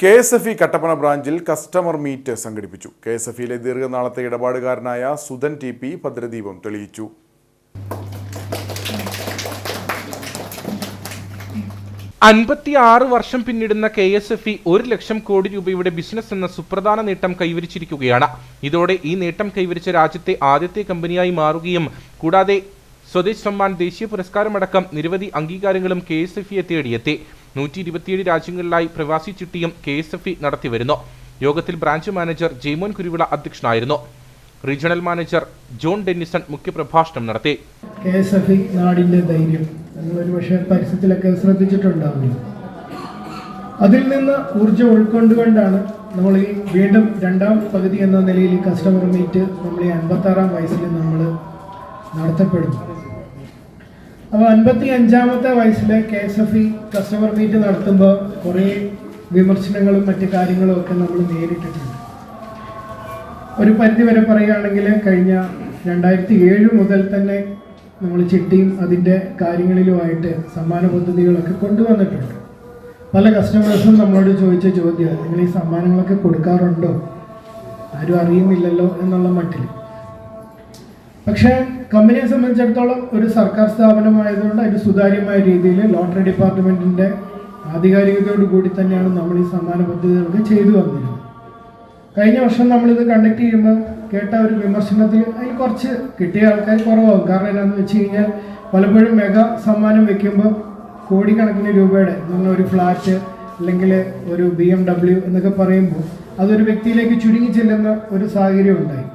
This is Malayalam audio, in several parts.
K S F E Kattappana ബ്രാഞ്ചിൽ കസ്റ്റമർ മീറ്റ് സംഘടിപ്പിച്ചു. കെ എസ് എഫ് ഇയിലെ ദീർഘനാളത്തെ ഇടപാടുകാരനായ സുധൻ ടി പി ഭദ്രദീപം തെളിയിച്ചു. അൻപത്തി ആറ് വർഷം പിന്നിടുന്ന കെ എസ് എഫ് ഇ ഒരു ലക്ഷം കോടി രൂപയുടെ ബിസിനസ് എന്ന സുപ്രധാന നേട്ടം കൈവരിച്ചിരിക്കുകയാണ്. ഇതോടെ ഈ നേട്ടം കൈവരിച്ച രാജ്യത്തെ ആദ്യത്തെ കമ്പനിയായി മാറുകയും കൂടാതെ സ്വദേശ് സമ്മാൻ ദേശീയ പുരസ്കാരമടക്കം നിരവധി അംഗീകാരങ്ങളും കെ എസ് എഫ് ഇയെ തേടിയെത്തി. നൂറ്റി ഇരുപത്തിയേഴ് രാജ്യങ്ങളിലായി പ്രവാസി ചിട്ടിയും കെ എസ് എഫ് ഇ നടത്തിവരുന്നു യോഗത്തിൽ ബ്രാഞ്ച് മാനേജർ ജെയ്മോൻ കുരുവിള അധ്യക്ഷനായിരുന്നു. റീജിയണൽ മാനേജർ ജോൺ ഡെന്നിസൺ മുഖ്യപ്രഭാഷണം നടത്തി. കെ എസ് എഫ് ഇ ധൈര്യം നിങ്ങളൊരു പക്ഷേ അതിൽ നിന്ന് ഊർജം ഉൾക്കൊണ്ടുകൊണ്ടാണ് നമ്മൾ ഈ വീണ്ടും രണ്ടാം പകുതി എന്ന നിലയിൽ കസ്റ്റമർ മീറ്റ് നമ്മൾ ഈ അൻപത്താറാം വയസ്സിൽ നമ്മൾ നടത്തപ്പെടുന്നു അപ്പോൾ അൻപത്തി അഞ്ചാമത്തെ വയസ്സിൽ K S F E customer meet നടത്തുമ്പോൾ കുറേ വിമർശനങ്ങളും മറ്റു കാര്യങ്ങളും ഒക്കെ നമ്മൾ നേരിട്ടിട്ടുണ്ട്. ഒരു പരിധി വരെ പറയുകയാണെങ്കിൽ കഴിഞ്ഞ രണ്ടായിരത്തി ഏഴ് മുതൽ തന്നെ നമ്മൾ ചിട്ടിയും അതിന്റെ കാര്യങ്ങളിലുമായിട്ട് സമ്മാന പദ്ധതികളൊക്കെ കൊണ്ടുവന്നിട്ടുണ്ട്. പല കസ്റ്റമേഴ്സും നമ്മളോട് ചോദിച്ച ചോദ്യം നിങ്ങൾ ഈ സമ്മാനങ്ങളൊക്കെ കൊടുക്കാറുണ്ടോ? ആരും അറിയുന്നില്ലല്ലോ എന്നുള്ള മട്ടിൽ പക്ഷേ കമ്പനിയെ സംബന്ധിച്ചിടത്തോളം ഒരു സർക്കാർ സ്ഥാപനമായതുകൊണ്ട് അതിന് സുതാര്യമായ രീതിയിൽ ലോട്ടറി ഡിപ്പാർട്ട്മെന്റിന്റെ ആധികാരികതയോട് കൂടി തന്നെയാണ് നമ്മൾ ഈ സമ്മാന പദ്ധതികളൊക്കെ ചെയ്തു വന്നിരുന്നത്. കഴിഞ്ഞ വർഷം നമ്മളിത് കണ്ടക്ട് ചെയ്യുമ്പോൾ കേട്ട ഒരു വിമർശനത്തിൽ അതിൽ കുറച്ച് കിട്ടിയ ആൾക്കാർ കുറവാകും. കാരണം എന്താണെന്ന് വെച്ച് കഴിഞ്ഞാൽ പലപ്പോഴും മെഗാ സമ്മാനം വെക്കുമ്പോൾ കോടിക്കണക്കിന് രൂപയുടെ നമ്മൾ ഒരു ഫ്ലാറ്റ് അല്ലെങ്കിൽ ഒരു ബി എം ഡബ്ല്യു എന്നൊക്കെ പറയുമ്പോൾ അതൊരു വ്യക്തിയിലേക്ക് ചുരുങ്ങി ചെല്ലുന്ന ഒരു സാഹചര്യം ഉണ്ടായി.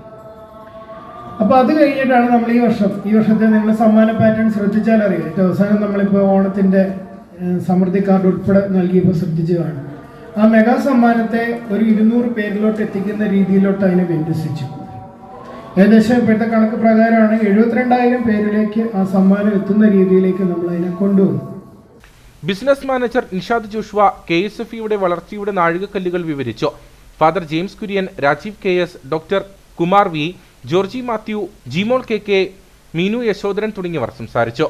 അപ്പോൾ അത് കഴിഞ്ഞിട്ടാണ് നമ്മൾ ഈ വർഷം ഈ വർഷത്തെ നിങ്ങൾ സമ്മാന പാറ്റേൺ ശ്രദ്ധിച്ചാൽ അറിയാം ഏറ്റവും അവസാനം നമ്മളിപ്പോൾ ഓണത്തിന്റെ ഏഹ്, സമൃദ്ധി കാർഡ് ഉൾപ്പെടെ നൽകിയപ്പോൾ ശ്രദ്ധിച്ചു കാണും ആ മെഗാ സമ്മാനത്തെ ഒരു ഇരുന്നൂറ് പേരിലോട്ട് എത്തിക്കുന്ന രീതിയിലോട്ട് അതിനെ വിന്യസിച്ചു. ഏകദേശം ഇപ്പോഴത്തെ കണക്ക് പ്രകാരമാണ് എഴുപത്തിരണ്ടായിരം പേരിലേക്ക് ആ സമ്മാനം എത്തുന്ന രീതിയിലേക്ക് നമ്മൾ അതിനെ കൊണ്ടുവന്നു. Business manager Nishad Joshua K S F ഇയുടെ വളർച്ചയുടെ നാഴികക്കല്ലുകൾ വിവരിച്ചു. Father James Kurian Rajeev K S doctor Kumar V Georgie Mathew Jimol K K Meenu Yashodharan തുടങ്ങിയവർ സംസാരിച്ചു.